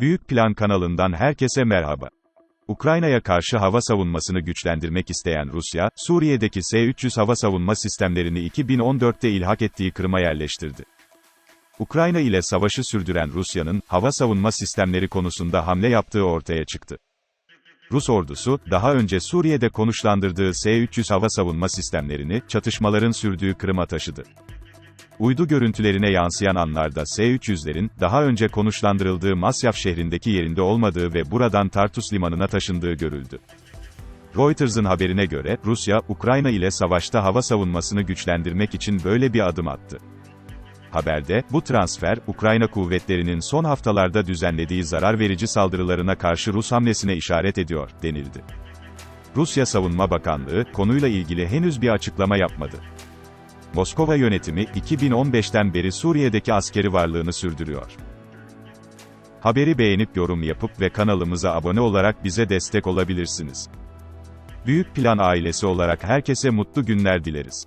Büyük Plan kanalından herkese merhaba. Ukrayna'ya karşı hava savunmasını güçlendirmek isteyen Rusya, Suriye'deki S-300 hava savunma sistemlerini 2014'te ilhak ettiği Kırım'a yerleştirdi. Ukrayna ile savaşı sürdüren Rusya'nın, hava savunma sistemleri konusunda hamle yaptığı ortaya çıktı. Rus ordusu, daha önce Suriye'de konuşlandırdığı S-300 hava savunma sistemlerini, çatışmaların sürdüğü Kırım'a taşıdı. Uydu görüntülerine yansıyan anlarda S-300'lerin, daha önce konuşlandırıldığı Masyaf şehrindeki yerinde olmadığı ve buradan Tartus limanına taşındığı görüldü. Reuters'ın haberine göre, Rusya, Ukrayna ile savaşta hava savunmasını güçlendirmek için böyle bir adım attı. Haberde, bu transfer, Ukrayna kuvvetlerinin son haftalarda düzenlediği zarar verici saldırılarına karşı Rus hamlesine işaret ediyor, denildi. Rusya Savunma Bakanlığı, konuyla ilgili henüz bir açıklama yapmadı. Moskova yönetimi, 2015'ten beri Suriye'deki askeri varlığını sürdürüyor. Haberi beğenip yorum yapıp ve kanalımıza abone olarak bize destek olabilirsiniz. Büyük Plan ailesi olarak herkese mutlu günler dileriz.